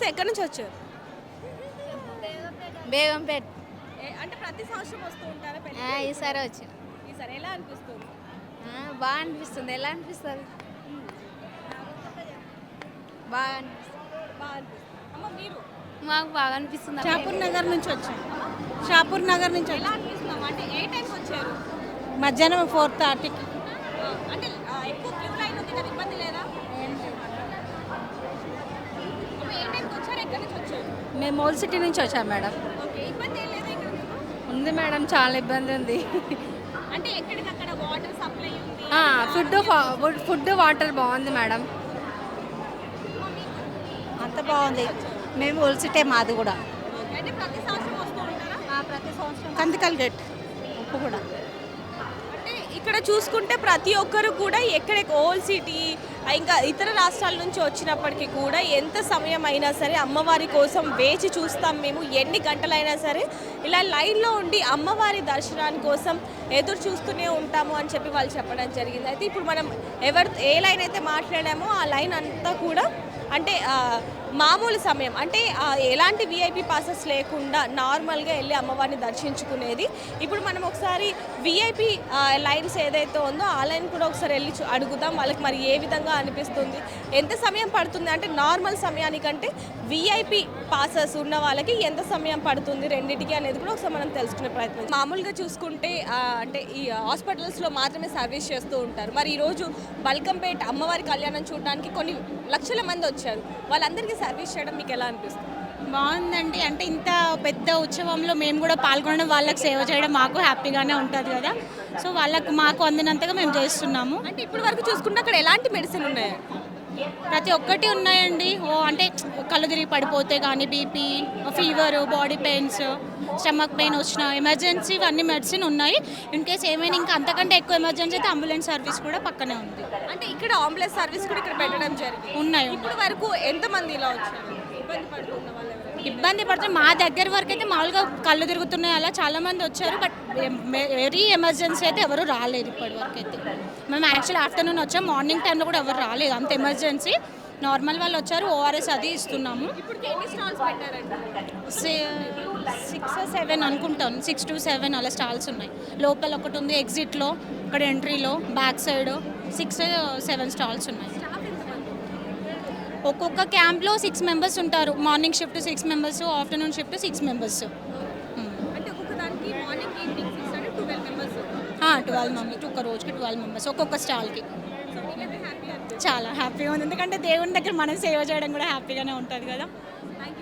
నమస్తే ఎక్కడి నుంచి వచ్చారు? బేగంపేట. అంటే ప్రతి సంవత్సరం వస్తూ ఉంటారా ఈసారి వచ్చిన ఈసారి ఎలా అనిపిస్తుంది? ఆ, బాగా అనిపిస్తుంది. ఎలా అనిపిస్తుంది? బాగా అనిపిస్తుంది. బాగా అనిపిస్తుంది. అమ్మ మీరు? మాకు బాగా అనిపిస్తుంది షాపూర్ నగర్ నుంచి వచ్చాం. షాపూర్ నగర్ నుంచి ఎలా అనిపిస్తున్నాం అంటే ఏ టైంకి వచ్చారు? వచ్చాం మధ్యాహ్నం ఫోర్ థర్టీకి. అంటే ఆ, ఎక్కువ క్యూ లైన్ ఉంది కదా ఇబ్బంది లేదా అమ్మ ఏ టైంకి వచ్చారు ఎక్కడి నుంచి వచ్చారు మేము ఓల్డ్ సిటీ నుంచి వచ్చాం మేడం? ఉంది మేడం చాలా ఇబ్బంది ఉంది. అంటే ఎక్కడికక్కడ వాటర్ సప్లై ఉంది? ఫుడ్ ఫుడ్ వాటర్ బాగుంది మేడం. అంత బాగుంది. మేము ఒలిసిటే మాది కూడా. ప్రతి సంవత్సరం. కందికల్ గేట్ ఉప్పు కూడా. ఇక్కడ చూసుకుంటే ప్రతి ఒక్కరు కూడా ఎక్కడ ఓల్డ్ సిటీ ఇంకా ఇతర రాష్ట్రాల నుంచి వచ్చినప్పటికీ కూడా ఎంత సమయం అయినా సరే అమ్మవారి కోసం వేచి చూస్తాం మేము ఎన్ని గంటలైనా సరే ఇలా లైన్లో ఉండి అమ్మవారి దర్శనాని కోసం ఎదురు చూస్తూనే ఉంటాము అని చెప్పి వాళ్ళు చెప్పడం జరిగింది. అయితే ఇప్పుడు మనం ఎవరు ఏ లైన్ అయితే మాట్లాడామో ఆ లైన్ అంతా కూడా అంటే మామూలు సమయం. అంటే ఎలాంటి విఐపి పాసెస్ లేకుండా నార్మల్గా వెళ్ళి అమ్మవారిని దర్శించుకునేది. ఇప్పుడు మనం ఒకసారి విఐపి లైన్స్ ఏదైతే ఉందో ఆ లైన్ కూడా ఒకసారి వెళ్ళి అడుగుదాం. వాళ్ళకి మరి ఏ విధంగా అనిపిస్తుంది? ఎంత సమయం పడుతుంది? అంటే నార్మల్ సమయానికంటే విఐపి పాసెస్ ఉన్న వాళ్ళకి ఎంత సమయం పడుతుంది రెండింటికి అనేది కూడా ఒకసారి మనం తెలుసుకునే ప్రయత్నం మామూలుగా చూసుకుంటే అంటే ఈ హాస్పిటల్స్లో మాత్రమే సర్వీస్ చేస్తూ ఉంటారు. మరి ఈరోజు బల్కంపేట అమ్మవారి కళ్యాణం చూడడానికి కొన్ని లక్షల మంది వచ్చారు. వాళ్ళందరికీ సర్వీస్ చేయడం మీకు ఎలా అనిపిస్తుంది? బాగుందండి. అంటే ఇంత పెద్ద ఉత్సవంలో మేము కూడా పాల్గొనడం వాళ్ళకి సేవ చేయడం మాకు హ్యాపీగానే ఉంటుంది కదా. సో వాళ్ళకు మాకు అందినంతగా మేము చేస్తున్నాము. అంటే ఇప్పటి వరకు చూసుకుంటే అక్కడ ఎలాంటి మెడిసిన్ ఉన్నాయి? ప్రతి ఒక్కటి ఉన్నాయండి. ఓ కళ్ళు తిరిగి పడిపోతే కానీ BP fever body pains stomach pain వచ్చిన ఎమర్జెన్సీ అన్ని మెడిసిన్ ఉన్నాయి. ఇన్ కేస్ ఏమైనా ఇంకా అంతకంటే ఎక్కువ ఎమర్జెన్సీ అయితే అంబులెన్స్ సర్వీస్ కూడా పక్కనే ఉంది. అంటే ఇక్కడ అంబులెన్స్ సర్వీస్ కూడా ఇక్కడ పెట్టడం జరిగింది. ఉన్నాయి ఇప్పటి వరకు ఎంతమంది ఇలా వచ్చారు? ఇబ్బంది పడుతున్న వాళ్ళు ఎవరైనా? ఇబ్బంది పడుతుంది మా దగ్గర వరకు అయితే మామూలుగా కళ్ళు తిరుగుతున్నాయి అలా చాలా మంది వచ్చారు బట్ వెరీ ఎమర్జెన్సీ అయితే ఎవరు రాలేదు ఇప్పటి వరకు అయితే. మేము యాక్చువల్లీ ఆఫ్టర్నూన్ వచ్చాం మార్నింగ్ టైంలో కూడా ఎవరు రాలేదు అంత ఎమర్జెన్సీ నార్మల్ వాళ్ళు వచ్చారు ఓఆర్ఎస్ అది ఇస్తున్నాము. సిక్స్ సెవెన్ అనుకుంటాను. సిక్స్ టు సెవెన్ అలా స్టాల్స్ ఉన్నాయి. లోపల ఒకటి ఉంది ఎగ్జిట్లో ఇక్కడ ఎంట్రీలో back side six seven stalls ఉన్నాయి. ఒక్కొక్క క్యాంప్లో సిక్స్ మెంబర్స్ ఉంటారు. Morning shift six members afternoon shift six members ఒక్కొక్క ట్వెల్వ్ మెంబర్స్ ట్వెల్వ్ మెంబర్స్ ఒక రోజుకి ట్వెల్వ్ మెంబర్స్ ఒక్కొక్క స్టాల్కి హ్యాపీ చాలా హ్యాపీగా ఉంది. ఎందుకంటే దేవుని దగ్గర మనం సేవ చేయడం కూడా హ్యాపీగానే ఉంటుంది కదా. థ్యాంక్